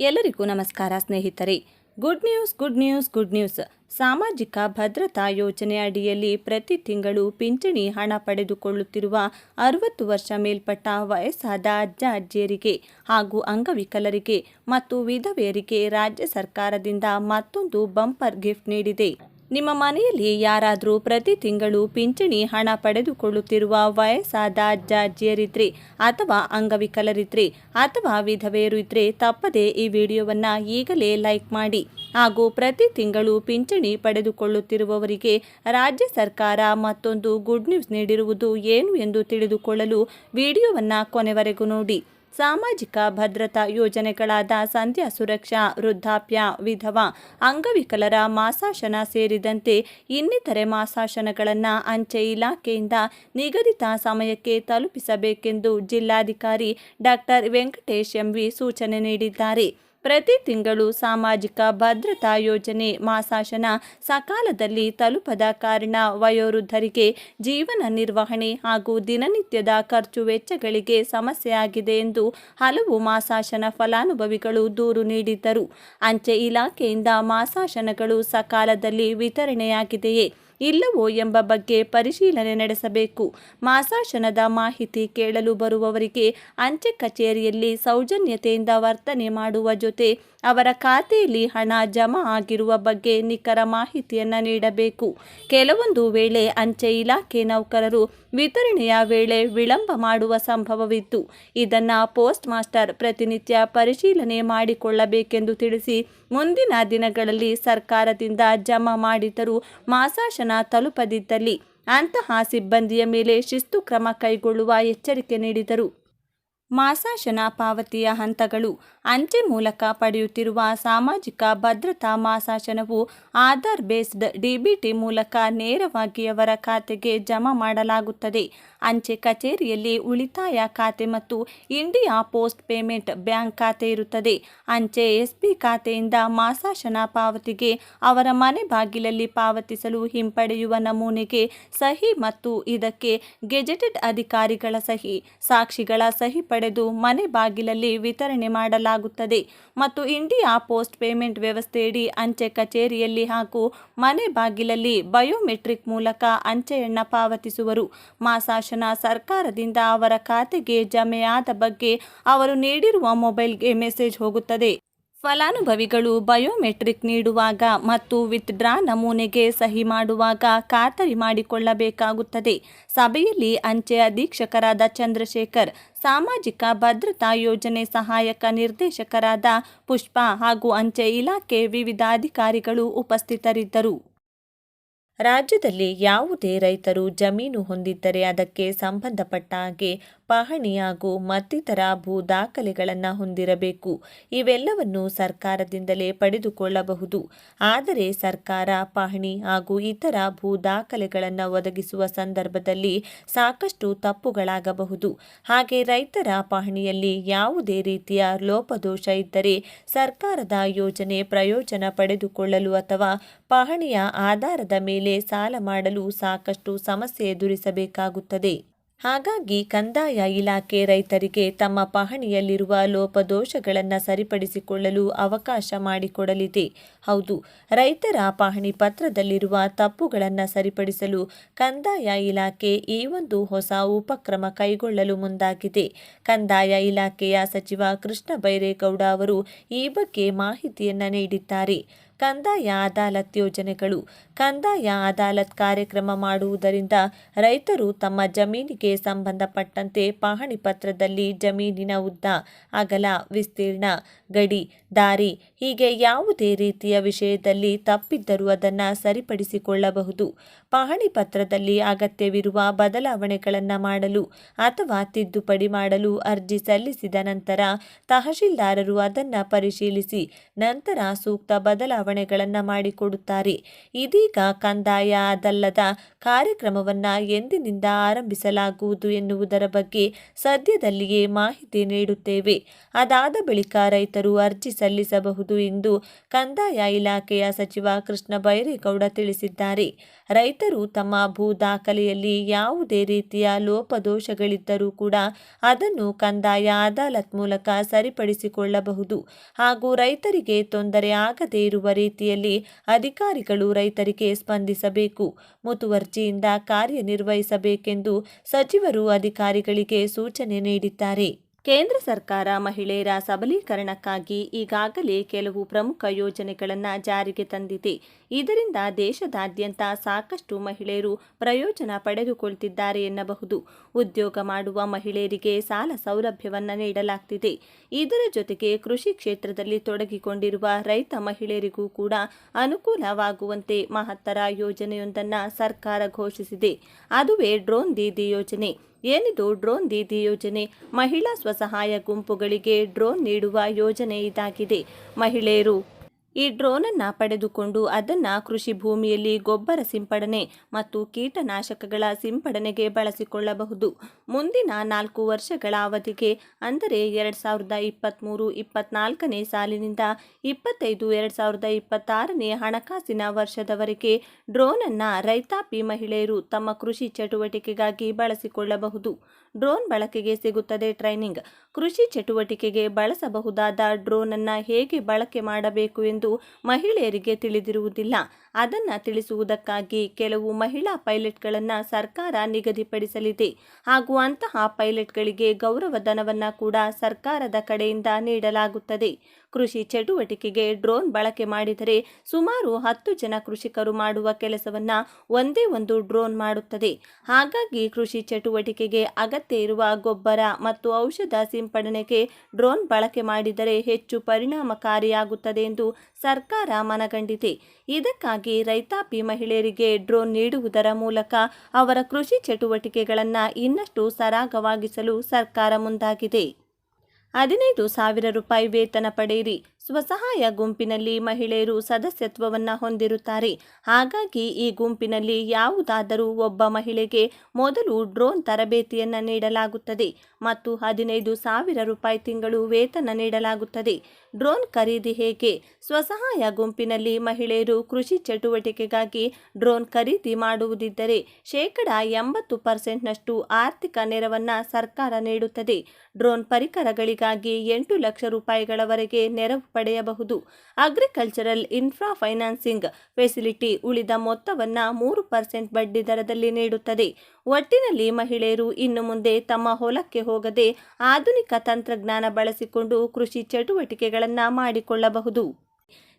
ಎಲ್ಲರಿಗೂ ನಮಸ್ಕಾರ ಸ್ನೇಹಿತರೆ. Good news good news good news ಸಾಮಾಜಿಕ ಭದ್ರತಾ ಯೋಜನೆ ಅಡಿಯಲ್ಲಿ ಪ್ರತಿ ತಿಂಗಳು ಪಿಂಚಣಿ ಹಣ ಪಡೆದುಕೊಳ್ಳುತ್ತಿರುವ ಅರವತ್ತು ವರ್ಷ ಮೇಲ್ಪಟ್ಟ ವಯಸ್ಸಾದ ಅಜ್ಜ ಅಜ್ಜಿಯರಿಗೆ ಹಾಗೂ ಅಂಗವಿಕಲರಿಗೆ ಮತ್ತು ವಿಧವೆಯರಿಗೆ ರಾಜ್ಯ ಸರ್ಕಾರದಿಂದ ಮತ್ತೊಂದು ಬಂಪರ್ ಗಿಫ್ಟ್ ನೀಡಿದೆ. ನಿಮ್ಮ ಮನೆಯಲ್ಲಿ ಯಾರಾದರೂ ಪ್ರತಿ ತಿಂಗಳು ಪಿಂಚಣಿ ಹಣ ಪಡೆದುಕೊಳ್ಳುತ್ತಿರುವ ವಯಸ್ಸಾದ ಅಜ್ಜ ಅಥವಾ ಅಂಗವಿಕಲರಿದ್ರಿ ಅಥವಾ ವಿಧವೆಯರು ಇದ್ರೆ ತಪ್ಪದೆ ಈ ವಿಡಿಯೋವನ್ನು ಈಗಲೇ ಲೈಕ್ ಮಾಡಿ. ಹಾಗೂ ಪ್ರತಿ ತಿಂಗಳು ಪಿಂಚಣಿ ಪಡೆದುಕೊಳ್ಳುತ್ತಿರುವವರಿಗೆ ರಾಜ್ಯ ಸರ್ಕಾರ ಮತ್ತೊಂದು ಗುಡ್ ನ್ಯೂಸ್ ನೀಡಿರುವುದು ಏನು ಎಂದು ತಿಳಿದುಕೊಳ್ಳಲು ವಿಡಿಯೋವನ್ನು ಕೊನೆವರೆಗೂ ನೋಡಿ. ಸಾಮಾಜಿಕ ಭದ್ರತಾ ಯೋಜನೆಗಳಾದ ಸಂಧ್ಯಾ ಸುರಕ್ಷಾ, ವೃದ್ಧಾಪ್ಯ, ವಿಧವಾ, ಅಂಗವಿಕಲರ ಮಾಸಾಶನ ಸೇರಿದಂತೆ ಇನ್ನಿತರೆ ಮಾಸಾಶನಗಳನ್ನು ಅಂಚೆ ಇಲಾಖೆಯಿಂದ ನಿಗದಿತ ಸಮಯಕ್ಕೆ ತಲುಪಿಸಬೇಕೆಂದು ಜಿಲ್ಲಾಧಿಕಾರಿ ಡಾಕ್ಟರ್ ವೆಂಕಟೇಶ್ ಎಂವಿ ಸೂಚನೆ ನೀಡಿದ್ದಾರೆ. ಪ್ರತಿ ತಿಂಗಳು ಸಾಮಾಜಿಕ ಭದ್ರತಾ ಯೋಜನೆ ಮಾಸಾಶನ ಸಕಾಲದಲ್ಲಿ ತಲುಪದ ಕಾರಣ ವಯೋವೃದ್ಧರಿಗೆ ಜೀವನ ನಿರ್ವಹಣೆ ಹಾಗೂ ದಿನನಿತ್ಯದ ಖರ್ಚು ವೆಚ್ಚಗಳಿಗೆ ಸಮಸ್ಯೆಯಾಗಿದೆ ಎಂದು ಹಲವು ಮಾಸಾಶನ ಫಲಾನುಭವಿಗಳು ದೂರು ನೀಡಿದ್ದರು. ಅಂಚೆ ಇಲಾಖೆಯಿಂದ ಮಾಸಾಶನಗಳು ಸಕಾಲದಲ್ಲಿ ವಿತರಣೆಯಾಗಿದೆಯೇ? ಇಲ್ಲವೋ ಎಂಬ ಬಗ್ಗೆ ಪರಿಶೀಲನೆ ನಡೆಸಬೇಕು. ಮಾಸಾಶನದ ಮಾಹಿತಿ ಕೇಳಲು ಬರುವವರಿಗೆ ಅಂಚೆ ಕಚೇರಿಯಲ್ಲಿ ಸೌಜನ್ಯತೆಯಿಂದ ವರ್ತನೆ ಮಾಡುವ ಜೊತೆ ಅವರ ಖಾತೆಯಲ್ಲಿ ಹಣ ಜಮಾ ಆಗಿರುವ ಬಗ್ಗೆ ನಿಖರ ಮಾಹಿತಿಯನ್ನು ನೀಡಬೇಕು. ಕೆಲವೊಂದು ವೇಳೆ ಅಂಚೆ ಇಲಾಖೆ ನೌಕರರು ವಿತರಣೆಯ ವೇಳೆ ವಿಳಂಬ ಮಾಡುವ ಸಂಭವವಿತ್ತು. ಇದನ್ನು ಪೋಸ್ಟ್ ಮಾಸ್ಟರ್ ಪ್ರತಿನಿತ್ಯ ಪರಿಶೀಲನೆ ಮಾಡಿಕೊಳ್ಳಬೇಕೆಂದು ತಿಳಿಸಿ ಮುಂದಿನ ದಿನಗಳಲ್ಲಿ ಸರ್ಕಾರದಿಂದ ಜಮಾ ಮಾಡಿದರೂ ಮಾಸಾಶನ ತಲುಪದಿದ್ದಲ್ಲಿ ಅಂತಹ ಸಿಬ್ಬಂದಿಯ ಮೇಲೆ ಶಿಸ್ತು ಕ್ರಮ ಕೈಗೊಳ್ಳುವ ಎಚ್ಚರಿಕೆ ನೀಡಿದರು. ಮಾಸಾಶನ ಪಾವತಿಯ ಹಂತಗಳು. ಅಂಚೆ ಮೂಲಕ ಪಡೆಯುತ್ತಿರುವ ಸಾಮಾಜಿಕ ಭದ್ರತಾ ಮಾಸಾಶನವು ಆಧಾರ್ ಬೇಸ್ಡ್ ಡಿಬಿಟಿ ಮೂಲಕ ನೇರವಾಗಿ ಅವರ ಖಾತೆಗೆ ಜಮಾ ಮಾಡಲಾಗುತ್ತದೆ. ಅಂಚೆ ಕಚೇರಿಯಲ್ಲಿ ಉಳಿತಾಯ ಖಾತೆ ಮತ್ತು ಇಂಡಿಯಾ ಪೋಸ್ಟ್ ಪೇಮೆಂಟ್ ಬ್ಯಾಂಕ್ ಖಾತೆ ಇರುತ್ತದೆ. ಅಂಚೆ ಎಸ್ಬಿ ಖಾತೆಯಿಂದ ಮಾಸಾಶನ ಪಾವತಿಗೆ ಅವರ ಮನೆ ಬಾಗಿಲಲ್ಲಿ ಪಾವತಿಸಲು ಹಿಂಪಡೆಯುವ ನಮೂನೆಗೆ ಸಹಿ ಮತ್ತು ಇದಕ್ಕೆ ಗೆಜೆಟೆಡ್ ಅಧಿಕಾರಿಗಳ ಸಹಿ, ಸಾಕ್ಷಿಗಳ ಸಹಿ ಪಡೆದು ಮನೆ ಬಾಗಿಲಲ್ಲಿ ವಿತರಣೆ ಮಾಡಲಾಗುತ್ತದೆ ಮತ್ತು ಇಂಡಿಯಾ ಪೋಸ್ಟ್ ಪೇಮೆಂಟ್ ವ್ಯವಸ್ಥೆಯಡಿ ಅಂಚೆ ಕಚೇರಿಯಲ್ಲಿ ಹಾಗೂ ಮನೆ ಬಾಗಿಲಲ್ಲಿ ಬಯೋಮೆಟ್ರಿಕ್ ಮೂಲಕ ಅಂಚೆಯನ್ನ ಪಾವತಿಸುವರು. ಮಾಸಾಶನ ಸರ್ಕಾರದಿಂದ ಅವರ ಖಾತೆಗೆ ಜಮೆಯಾದ ಬಗ್ಗೆ ಅವರು ನೀಡಿರುವ ಮೊಬೈಲ್ಗೆ ಮೆಸೇಜ್ ಹೋಗುತ್ತದೆ. ಫಲಾನುಭವಿಗಳು ಬಯೋಮೆಟ್ರಿಕ್ ನೀಡುವಾಗ ಮತ್ತು ವಿತ್ಡ್ರಾ ನಮೂನೆಗೆ ಸಹಿ ಮಾಡುವಾಗ ಖಾತರಿ ಮಾಡಿಕೊಳ್ಳಬೇಕಾಗುತ್ತದೆ. ಸಭೆಯಲ್ಲಿ ಅಂಚೆ ಅಧೀಕ್ಷಕರಾದ ಚಂದ್ರಶೇಖರ್, ಸಾಮಾಜಿಕ ಭದ್ರತಾ ಯೋಜನೆ ಸಹಾಯಕ ನಿರ್ದೇಶಕರಾದ ಪುಷ್ಪ ಹಾಗೂ ಅಂಚೆ ಇಲಾಖೆ ವಿವಿಧ ಅಧಿಕಾರಿಗಳು ಉಪಸ್ಥಿತರಿದ್ದರು. ರಾಜ್ಯದಲ್ಲಿ ಯಾವುದೇ ರೈತರು ಜಮೀನು ಹೊಂದಿದ್ದರೆ ಅದಕ್ಕೆ ಸಂಬಂಧಪಟ್ಟ ಹಾಗೆ ಪಹಣಿ ಹಾಗೂ ಮತ್ತಿತರ ಭೂ ದಾಖಲೆಗಳನ್ನು ಹೊಂದಿರಬೇಕು. ಇವೆಲ್ಲವನ್ನು ಸರ್ಕಾರದಿಂದಲೇ ಪಡೆದುಕೊಳ್ಳಬಹುದು. ಆದರೆ ಸರ್ಕಾರ ಪಹಣಿ ಹಾಗೂ ಇತರ ಭೂ ದಾಖಲೆಗಳನ್ನು ಒದಗಿಸುವ ಸಂದರ್ಭದಲ್ಲಿ ಸಾಕಷ್ಟು ತಪ್ಪುಗಳಾಗಬಹುದು. ಹಾಗೆ ರೈತರ ಪಹಣಿಯಲ್ಲಿ ಯಾವುದೇ ರೀತಿಯ ಲೋಪದೋಷ ಇದ್ದರೆ ಸರ್ಕಾರದ ಯೋಜನೆ ಪ್ರಯೋಜನ ಪಡೆದುಕೊಳ್ಳಲು ಅಥವಾ ಪಹಣಿಯ ಆಧಾರದ ಮೇಲೆ ಸಾಲ ಮಾಡಲು ಸಾಕಷ್ಟು ಸಮಸ್ಯೆ ಎದುರಿಸಬೇಕಾಗುತ್ತದೆ. ಹಾಗಾಗಿ ಕಂದಾಯ ಇಲಾಖೆ ರೈತರಿಗೆ ತಮ್ಮ ಪಹಣಿಯಲ್ಲಿರುವ ಲೋಪದೋಷಗಳನ್ನು ಸರಿಪಡಿಸಿಕೊಳ್ಳಲು ಅವಕಾಶ ಮಾಡಿಕೊಡಲಿದೆ. ಹೌದು, ರೈತರ ಪಹಣಿ ಪತ್ರದಲ್ಲಿರುವ ತಪ್ಪುಗಳನ್ನು ಸರಿಪಡಿಸಲು ಕಂದಾಯ ಇಲಾಖೆ ಈ ಒಂದು ಹೊಸ ಉಪಕ್ರಮ ಕೈಗೊಳ್ಳಲು ಮುಂದಾಗಿದೆ. ಕಂದಾಯ ಇಲಾಖೆಯ ಸಚಿವ ಕೃಷ್ಣ ಬೈರೇಗೌಡ ಅವರು ಈ ಬಗ್ಗೆ ಮಾಹಿತಿಯನ್ನು ನೀಡಿದ್ದಾರೆ. ಕಂದಾಯ ಅದಾಲತ್ ಯೋಜನೆಗಳು. ಕಂದಾಯ ಅದಾಲತ್ ಕಾರ್ಯಕ್ರಮ ಮಾಡುವುದರಿಂದ ರೈತರು ತಮ್ಮ ಜಮೀನಿಗೆ ಸಂಬಂಧಪಟ್ಟಂತೆ ಪಹಣಿ ಪತ್ರದಲ್ಲಿ ಜಮೀನಿನ ಉದ್ದ, ಅಗಲ, ವಿಸ್ತೀರ್ಣ, ಗಡಿ ದಾರಿ. ಹೀಗೆ ಯಾವುದೇ ರೀತಿಯ ವಿಷಯದಲ್ಲಿ ತಪ್ಪಿದ್ದರೂ ಅದನ್ನು ಸರಿಪಡಿಸಿಕೊಳ್ಳಬಹುದು. ಪಹಣಿ ಪತ್ರದಲ್ಲಿ ಅಗತ್ಯವಿರುವ ಬದಲಾವಣೆಗಳನ್ನು ಮಾಡಲು ಅಥವಾ ತಿದ್ದುಪಡಿ ಮಾಡಲು ಅರ್ಜಿ ಸಲ್ಲಿಸಿದ ನಂತರ ತಹಶೀಲ್ದಾರರು ಅದನ್ನು ಪರಿಶೀಲಿಸಿ ನಂತರ ಸೂಕ್ತ ಬದಲಾವಣೆಗಳನ್ನು ಮಾಡಿಕೊಡುತ್ತಾರೆ. ಇದೀಗ ಕಂದಾಯ ಅದಲ್ಲದ ಕಾರ್ಯಕ್ರಮವನ್ನು ಎಂದಿನಿಂದ ಆರಂಭಿಸಲಾಗುವುದು ಎನ್ನುವುದರ ಬಗ್ಗೆ ಸದ್ಯದಲ್ಲಿಯೇ ಮಾಹಿತಿ ನೀಡುತ್ತೇವೆ. ಅದಾದ ಬಳಿಕ ರೈತರು ಅರ್ಜಿ ಸಲ್ಲಿಸಬಹುದು ಎಂದು ಕಂದಾಯ ಇಲಾಖೆಯ ಸಚಿವ ಕೃಷ್ಣ ಬೈರೇಗೌಡ ತಿಳಿಸಿದ್ದಾರೆ. ರೈತರು ತಮ್ಮ ಭೂ ದಾಖಲೆಯಲ್ಲಿ ಯಾವುದೇ ರೀತಿಯ ಲೋಪದೋಷಗಳಿದ್ದರೂ ಕೂಡ ಅದನ್ನು ಕಂದಾಯ ಅದಾಲತ್ ಮೂಲಕ ಸರಿಪಡಿಸಿಕೊಳ್ಳಬಹುದು. ಹಾಗೂ ರೈತರಿಗೆ ತೊಂದರೆ ಆಗದೇ ಇರುವ ರೀತಿಯಲ್ಲಿ ಅಧಿಕಾರಿಗಳು ರೈತರಿಗೆ ಸ್ಪಂದಿಸಬೇಕು. ಮುತುವರ್ಜಿಯಿಂದ ಕಾರ್ಯನಿರ್ವಹಿಸಬೇಕೆಂದು ಸಚಿವರು ಅಧಿಕಾರಿಗಳಿಗೆ ಸೂಚನೆ ನೀಡಿದ್ದಾರೆ. ಕೇಂದ್ರ ಸರ್ಕಾರ ಮಹಿಳೆಯರ ಸಬಲೀಕರಣಕ್ಕಾಗಿ ಈಗಾಗಲೇ ಕೆಲವು ಪ್ರಮುಖ ಯೋಜನೆಗಳನ್ನು ಜಾರಿಗೆ ತಂದಿದೆ. ಇದರಿಂದ ದೇಶದಾದ್ಯಂತ ಸಾಕಷ್ಟು ಮಹಿಳೆಯರು ಪ್ರಯೋಜನ ಪಡೆದುಕೊಳ್ತಿದ್ದಾರೆ ಎನ್ನಬಹುದು. ಉದ್ಯೋಗ ಮಾಡುವ ಮಹಿಳೆಯರಿಗೆ ಸಾಲ ಸೌಲಭ್ಯವನ್ನು ನೀಡಲಾಗ್ತಿದೆ. ಇದರ ಜೊತೆಗೆ ಕೃಷಿ ಕ್ಷೇತ್ರದಲ್ಲಿ ತೊಡಗಿಕೊಂಡಿರುವ ರೈತ ಮಹಿಳೆಯರಿಗೂ ಕೂಡ ಅನುಕೂಲವಾಗುವಂತೆ ಮಹತ್ತರ ಯೋಜನೆಯೊಂದನ್ನು ಸರ್ಕಾರ ಘೋಷಿಸಿದೆ. ಅದುವೇ ಡ್ರೋನ್ ದೀದಿ ಯೋಜನೆ. ಏನಿದು ಡ್ರೋನ್ ದೀದಿ ಯೋಜನೆ? ಮಹಿಳಾ ಸ್ವಸಹಾಯ ಗುಂಪುಗಳಿಗೆ ಡ್ರೋನ್ ನೀಡುವ ಯೋಜನೆ ಇದಾಗಿದೆ. ಮಹಿಳೆಯರು ಈ ಡ್ರೋನನ್ನು ಪಡೆದುಕೊಂಡು ಅದನ್ನು ಕೃಷಿ ಭೂಮಿಯಲ್ಲಿ ಗೊಬ್ಬರ ಸಿಂಪಡಣೆ ಮತ್ತು ಕೀಟನಾಶಕಗಳ ಸಿಂಪಡಣೆಗೆ ಬಳಸಿಕೊಳ್ಳಬಹುದು. ಮುಂದಿನ ನಾಲ್ಕು ವರ್ಷಗಳ ಅವಧಿಗೆ, ಅಂದರೆ ಎರಡು ಸಾವಿರದ ಇಪ್ಪತ್ತ್ಮೂರು ಇಪ್ಪತ್ನಾಲ್ಕನೇ ಸಾಲಿನಿಂದ ಇಪ್ಪತ್ತೈದು ಎರಡು ಸಾವಿರದ ಇಪ್ಪತ್ತಾರನೇ ಹಣಕಾಸಿನ ವರ್ಷದವರೆಗೆ ಡ್ರೋನನ್ನು ರೈತಾಪಿ ಮಹಿಳೆಯರು ತಮ್ಮ ಕೃಷಿ ಚಟುವಟಿಕೆಗಾಗಿ ಬಳಸಿಕೊಳ್ಳಬಹುದು. ಡ್ರೋನ್ ಬಳಕೆಗೆ ಸಿಗುತ್ತದೆ ಟ್ರೈನಿಂಗ್. ಕೃಷಿ ಚಟುವಟಿಕೆಗೆ ಬಳಸಬಹುದಾದ ಡ್ರೋನನ್ನು ಹೇಗೆ ಬಳಕೆ ಮಾಡಬೇಕು ಎಂದು ಮಹಿಳೆಯರಿಗೆ ತಿಳಿದಿರುವುದಿಲ್ಲ. ಅದನ್ನು ತಿಳಿಸುವುದಕ್ಕಾಗಿ ಕೆಲವು ಮಹಿಳಾ ಪೈಲಟ್ಗಳನ್ನು ಸರ್ಕಾರ ನಿಗದಿಪಡಿಸಲಿದೆ. ಹಾಗೂ ಅಂತಹ ಪೈಲಟ್ಗಳಿಗೆ ಗೌರವಧನವನ್ನು ಕೂಡ ಸರ್ಕಾರದ ಕಡೆಯಿಂದ ನೀಡಲಾಗುತ್ತದೆ. ಕೃಷಿ ಚಟುವಟಿಕೆಗೆ ಡ್ರೋನ್ ಬಳಕೆ ಮಾಡಿದರೆ ಸುಮಾರು ಹತ್ತು ಜನ ಕೃಷಿಕರು ಮಾಡುವ ಕೆಲಸವನ್ನ ಒಂದೇ ಒಂದು ಡ್ರೋನ್ ಮಾಡುತ್ತದೆ. ಹಾಗಾಗಿ ಕೃಷಿ ಚಟುವಟಿಕೆಗೆ ಅಗತ್ಯ ಇರುವ ಗೊಬ್ಬರ ಮತ್ತು ಔಷಧ ಸಿಂಪಡಣೆಗೆ ಡ್ರೋನ್ ಬಳಕೆ ಮಾಡಿದರೆ ಹೆಚ್ಚು ಪರಿಣಾಮಕಾರಿಯಾಗುತ್ತದೆ ಎಂದು ಸರ್ಕಾರ ಮನಗಂಡಿದೆ. ಇದಕ್ಕಾಗಿ ರೈತಾಪಿ ಮಹಿಳೆಯರಿಗೆ ಡ್ರೋನ್ ನೀಡುವುದರ ಮೂಲಕ ಅವರ ಕೃಷಿ ಚಟುವಟಿಕೆಗಳನ್ನು ಇನ್ನಷ್ಟು ಸರಾಗವಾಗಿಸಲು ಸರ್ಕಾರ ಮುಂದಾಗಿದೆ. ಹದಿನೈದು ಸಾವಿರ ರೂಪಾಯಿ ವೇತನ ಪಡೆಯಿರಿ. ಸ್ವಸಹಾಯ ಗುಂಪಿನಲ್ಲಿ ಮಹಿಳೆಯರು ಸದಸ್ಯತ್ವವನ್ನು ಹೊಂದಿರುತ್ತಾರೆ. ಹಾಗಾಗಿ ಈ ಗುಂಪಿನಲ್ಲಿ ಯಾವುದಾದರೂ ಒಬ್ಬ ಮಹಿಳೆಗೆ ಮೊದಲು ಡ್ರೋನ್ ತರಬೇತಿಯನ್ನು ನೀಡಲಾಗುತ್ತದೆ ಮತ್ತು ಹದಿನೈದು ಸಾವಿರ ರೂಪಾಯಿ ತಿಂಗಳು ವೇತನ ನೀಡಲಾಗುತ್ತದೆ. ಡ್ರೋನ್ ಖರೀದಿ ಹೇಗೆ? ಸ್ವಸಹಾಯ ಗುಂಪಿನಲ್ಲಿ ಮಹಿಳೆಯರು ಕೃಷಿ ಚಟುವಟಿಕೆಗಾಗಿ ಡ್ರೋನ್ ಖರೀದಿ ಮಾಡುವುದಿದ್ದರೆ ಶೇಕಡ ಎಂಬತ್ತು ಪರ್ಸೆಂಟ್ನಷ್ಟು ಆರ್ಥಿಕ ನೆರವನ್ನು ಸರ್ಕಾರ ನೀಡುತ್ತದೆ. ಡ್ರೋನ್ ಪರಿಕರಗಳಿಗಾಗಿ ಎಂಟು ಲಕ್ಷ ರೂಪಾಯಿಗಳವರೆಗೆ ನೆರವು ಪಡೆಯಬಹುದು. ಅಗ್ರಿಕಲ್ಚರಲ್ ಇನ್ಫ್ರಾ ಫೈನಾನ್ಸಿಂಗ್ ಫೆಸಿಲಿಟಿ ಉಳಿದ ಮೊತ್ತವನ್ನು ಮೂರು ಪರ್ಸೆಂಟ್ ಬಡ್ಡಿ ದರದಲ್ಲಿ ನೀಡುತ್ತದೆ. ಒಟ್ಟಿನಲ್ಲಿ ಮಹಿಳೆಯರು ಇನ್ನು ಮುಂದೆ ತಮ್ಮ ಹೊಲಕ್ಕೆ ಹೋಗದೆ ಆಧುನಿಕ ತಂತ್ರಜ್ಞಾನ ಬಳಸಿಕೊಂಡು ಕೃಷಿ ಚಟುವಟಿಕೆಗಳನ್ನು ಮಾಡಿಕೊಳ್ಳಬಹುದು.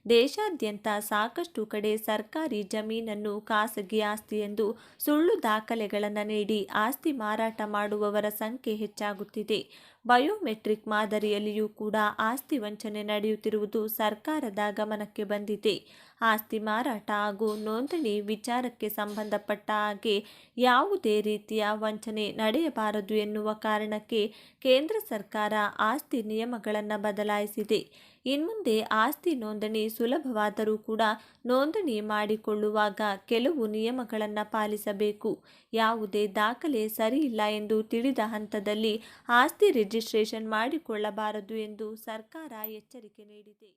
ದೇಶಾದ್ಯಂತ ಸಾಕಷ್ಟು ಕಡೆ ಸರ್ಕಾರಿ ಜಮೀನನ್ನು ಖಾಸಗಿ ಆಸ್ತಿ ಎಂದು ಸುಳ್ಳು ದಾಖಲೆಗಳನ್ನು ನೀಡಿ ಆಸ್ತಿ ಮಾರಾಟ ಮಾಡುವವರ ಸಂಖ್ಯೆ ಹೆಚ್ಚಾಗುತ್ತಿದೆ. ಬಯೋಮೆಟ್ರಿಕ್ ಮಾದರಿಯಲ್ಲಿಯೂ ಕೂಡ ಆಸ್ತಿ ವಂಚನೆ ನಡೆಯುತ್ತಿರುವುದು ಸರ್ಕಾರದ ಗಮನಕ್ಕೆ ಬಂದಿದೆ. ಆಸ್ತಿ ಮಾರಾಟ ಹಾಗೂ ನೋಂದಣಿ ವಿಚಾರಕ್ಕೆ ಸಂಬಂಧಪಟ್ಟ ಹಾಗೆ ಯಾವುದೇ ರೀತಿಯ ವಂಚನೆ ನಡೆಯಬಾರದು ಎನ್ನುವ ಕಾರಣಕ್ಕೆ ಕೇಂದ್ರ ಸರ್ಕಾರ ಆಸ್ತಿ ನಿಯಮಗಳನ್ನು ಬದಲಾಯಿಸಿದೆ. ಇನ್ಮುಂದೆ ಆಸ್ತಿ ನೋಂದಣಿ ಸುಲಭವಾದರೂ ಕೂಡ ನೋಂದಣಿ ಮಾಡಿಕೊಳ್ಳುವಾಗ ಕೆಲವು ನಿಯಮಗಳನ್ನು ಪಾಲಿಸಬೇಕು. ಯಾವುದೇ ದಾಖಲೆ ಸರಿಯಿಲ್ಲ ಎಂದು ತಿಳಿದ ಹಂತದಲ್ಲಿ ಆಸ್ತಿ ರಿಜಿಸ್ಟ್ರೇಷನ್ ಮಾಡಿಕೊಳ್ಳಬಾರದು ಎಂದು ಸರ್ಕಾರ ಎಚ್ಚರಿಕೆ ನೀಡಿದೆ.